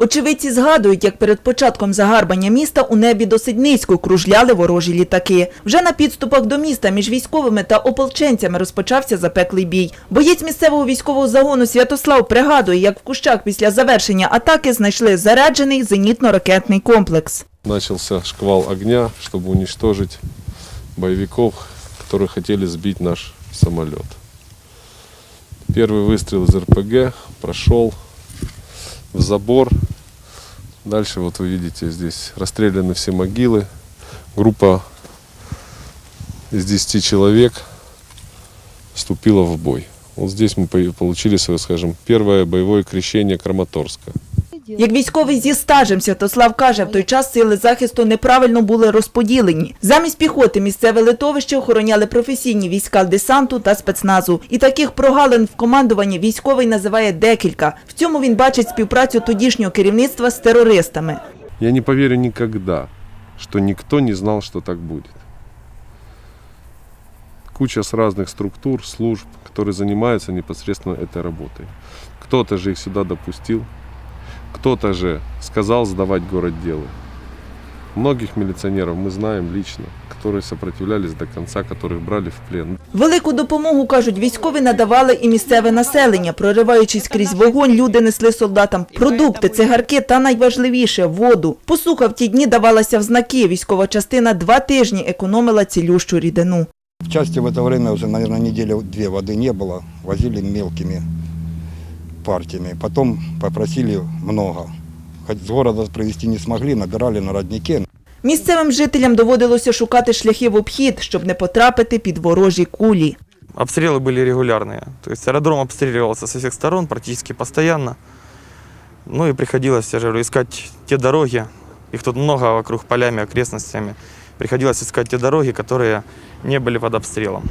Очевидці згадують, як перед початком загарбання міста у небі досить низько кружляли ворожі літаки. Вже на підступах до міста між військовими та ополченцями розпочався запеклий бій. Боєць місцевого військового загону Святослав пригадує, як в кущах після завершення атаки знайшли заряджений зенітно-ракетний комплекс. Начался шквал огня, чтобы уничтожить боевиков, которые хотели сбить наш самолет. Первый выстрел из РПГ прошел в забор. Дальше вот вы видите здесь расстреляны все могилы. Группа из 10 человек вступила в бой. Вот здесь мы по- получили свое, скажем, первое боевое крещение Краматорска. Як військовий зі стажем Святослав каже, в той час сили захисту неправильно були розподілені. Замість піхоти місцеве литовище охороняли професійні війська десанту та спецназу. І таких прогалин в командуванні військовий називає декілька. В цьому він бачить співпрацю тодішнього керівництва з терористами. Я не поверю никогда, что никто не знал, что так будет. Куча с разных структур, служб, которые занимаются непосредственно этой работой. Кто-то же их сюда допустил, кто-то же сказал сдавать город делы. Многих милиционеров мы знаем лично, которые сопротивлялись до конца, которых брали в плен. Велику допомогу, кажуть, військові надавали і місцеве населення. Прориваючись крізь вогонь, люди несли солдатам продукти, цигарки та найважливіше воду. Посуха в ті дні давалася в знаки. Військова частина два тижні економила цілющу рідину. В части в это время уже, наверное, недели-две воды не было. Возили мелкими партиями. Потом попросили много. Хоть с города привезти не смогли, набирали на роднике. Місцевим жителям доводилося шукати шляхи в обхід, щоб не потрапити під ворожі кулі. Обстрелы были регулярные. То есть аэродром обстреливался со всех сторон практически постоянно. Ну и приходилось, я же говорю, искать те дороги. Их тут много вокруг полями, окрестностями. Приходилось искать те дороги, которые не были под обстрелом.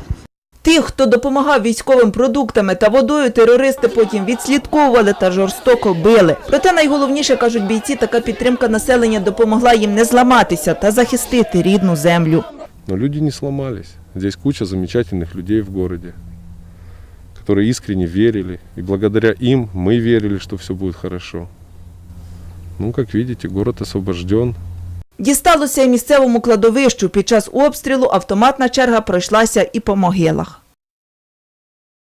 Тих, хто допомагав військовим продуктами та водою, терористи потім відслідковували та жорстоко били. Проте найголовніше, кажуть бійці, така підтримка населення допомогла їм не зламатися та захистити рідну землю. Но люди не сломались. Здесь куча замечательных людей в городе, которые искренне верили. И благодаря им мы верили, что все будет хорошо. Ну, как видите, город освобожден. Дісталося й місцевому кладовищу. Під час обстрілу автоматна черга пройшлася і по могилах.